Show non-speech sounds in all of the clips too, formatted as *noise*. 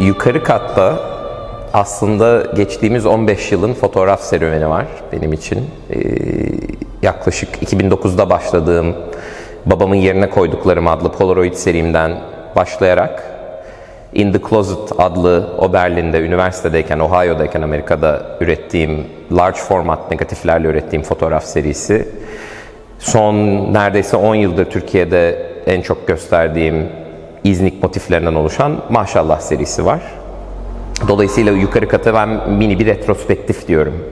yukarı katta aslında geçtiğimiz 15 yılın fotoğraf serüveni var benim için. Ee, yaklaşık 2009'da başladığım babamın yerine koyduklarım adlı Polaroid serimden başlayarak In the Closet adlı o Berlin'de üniversitedeyken, Ohio'dayken Amerika'da ürettiğim large format negatiflerle ürettiğim fotoğraf serisi. Son neredeyse 10 yıldır Türkiye'de en çok gösterdiğim İznik motiflerinden oluşan Maşallah serisi var. Dolayısıyla yukarı kata ben mini bir retrospektif diyorum.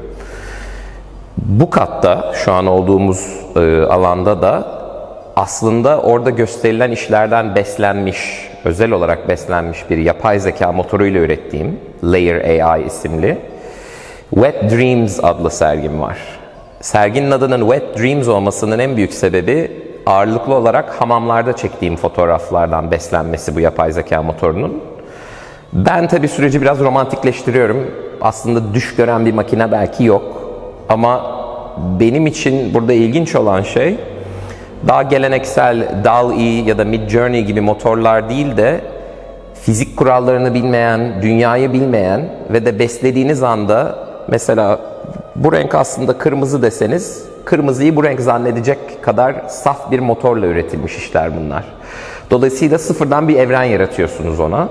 Bu katta şu an olduğumuz e, alanda da aslında orada gösterilen işlerden beslenmiş, özel olarak beslenmiş bir yapay zeka motoruyla ürettiğim Layer AI isimli Wet Dreams adlı sergim var. Serginin adının Wet Dreams olmasının en büyük sebebi ağırlıklı olarak hamamlarda çektiğim fotoğraflardan beslenmesi bu yapay zeka motorunun. Ben tabii süreci biraz romantikleştiriyorum. Aslında düş gören bir makine belki yok. Ama benim için burada ilginç olan şey daha geleneksel DAL-E ya da Midjourney gibi motorlar değil de fizik kurallarını bilmeyen, dünyayı bilmeyen ve de beslediğiniz anda mesela bu renk aslında kırmızı deseniz kırmızıyı bu renk zannedecek kadar saf bir motorla üretilmiş işler bunlar. Dolayısıyla sıfırdan bir evren yaratıyorsunuz ona.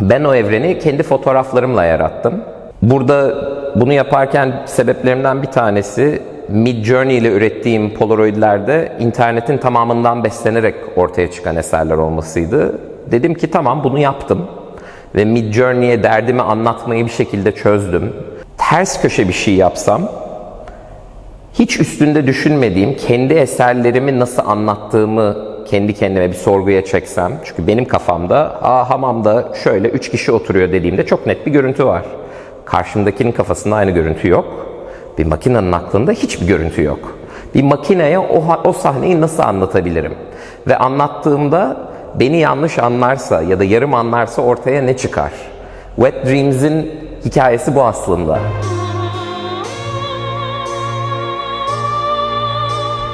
Ben o evreni kendi fotoğraflarımla yarattım. Burada bunu yaparken sebeplerimden bir tanesi Midjourney ile ürettiğim Polaroid'lerde internetin tamamından beslenerek ortaya çıkan eserler olmasıydı. Dedim ki tamam bunu yaptım ve Midjourney'e derdimi anlatmayı bir şekilde çözdüm. Ters köşe bir şey yapsam hiç üstünde düşünmediğim kendi eserlerimi nasıl anlattığımı kendi kendime bir sorguya çeksem. Çünkü benim kafamda Aa, hamamda şöyle üç kişi oturuyor dediğimde çok net bir görüntü var. Karşımdakinin kafasında aynı görüntü yok. Bir makinenin aklında hiçbir görüntü yok. Bir makineye o, o sahneyi nasıl anlatabilirim? Ve anlattığımda beni yanlış anlarsa ya da yarım anlarsa ortaya ne çıkar? Wet Dreams'in hikayesi bu aslında.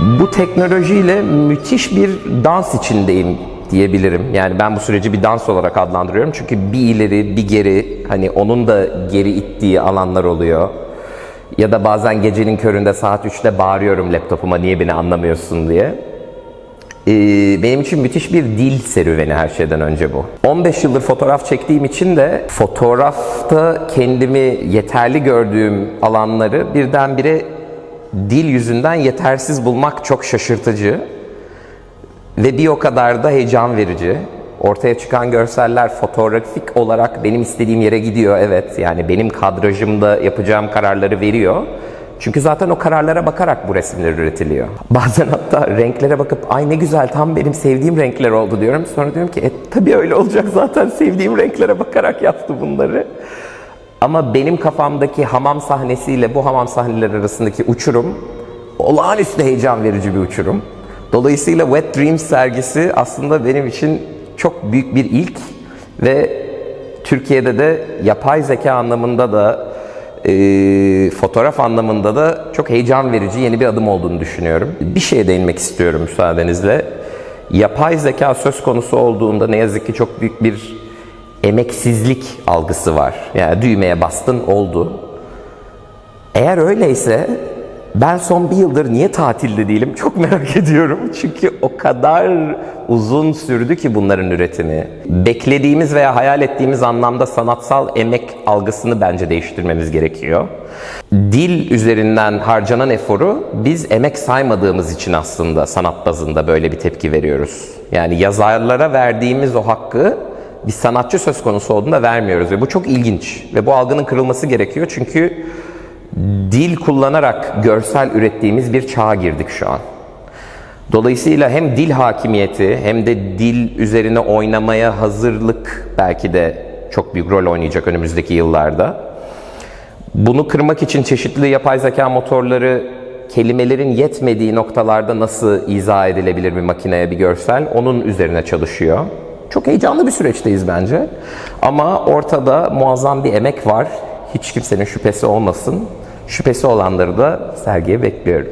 Bu teknolojiyle müthiş bir dans içindeyim diyebilirim. Yani ben bu süreci bir dans olarak adlandırıyorum. Çünkü bir ileri bir geri hani onun da geri ittiği alanlar oluyor. Ya da bazen gecenin köründe saat 3'te bağırıyorum laptopuma niye beni anlamıyorsun diye. Ee, benim için müthiş bir dil serüveni her şeyden önce bu. 15 yıldır fotoğraf çektiğim için de fotoğrafta kendimi yeterli gördüğüm alanları birdenbire dil yüzünden yetersiz bulmak çok şaşırtıcı ve bir o kadar da heyecan verici. Ortaya çıkan görseller fotoğrafik olarak benim istediğim yere gidiyor evet. Yani benim kadrajımda yapacağım kararları veriyor. Çünkü zaten o kararlara bakarak bu resimler üretiliyor. *laughs* Bazen hatta renklere bakıp ay ne güzel tam benim sevdiğim renkler oldu diyorum. Sonra diyorum ki e tabii öyle olacak zaten sevdiğim renklere bakarak yaptı bunları. Ama benim kafamdaki hamam sahnesiyle bu hamam sahneleri arasındaki uçurum olağanüstü heyecan verici bir uçurum. Dolayısıyla Wet Dreams sergisi aslında benim için çok büyük bir ilk ve Türkiye'de de yapay zeka anlamında da e, fotoğraf anlamında da çok heyecan verici yeni bir adım olduğunu düşünüyorum. Bir şeye değinmek istiyorum müsaadenizle. Yapay zeka söz konusu olduğunda ne yazık ki çok büyük bir emeksizlik algısı var. Yani düğmeye bastın oldu. Eğer öyleyse ben son bir yıldır niye tatilde değilim çok *laughs* merak ediyorum. Çünkü o kadar uzun sürdü ki bunların üretimi. Beklediğimiz veya hayal ettiğimiz anlamda sanatsal emek algısını bence değiştirmemiz gerekiyor. Dil üzerinden harcanan eforu biz emek saymadığımız için aslında sanat bazında böyle bir tepki veriyoruz. Yani yazarlara verdiğimiz o hakkı bir sanatçı söz konusu olduğunda vermiyoruz ve bu çok ilginç ve bu algının kırılması gerekiyor çünkü dil kullanarak görsel ürettiğimiz bir çağa girdik şu an. Dolayısıyla hem dil hakimiyeti hem de dil üzerine oynamaya hazırlık belki de çok büyük rol oynayacak önümüzdeki yıllarda. Bunu kırmak için çeşitli yapay zeka motorları kelimelerin yetmediği noktalarda nasıl izah edilebilir bir makineye bir görsel onun üzerine çalışıyor. Çok heyecanlı bir süreçteyiz bence. Ama ortada muazzam bir emek var. Hiç kimsenin şüphesi olmasın. Şüphesi olanları da sergiye bekliyorum.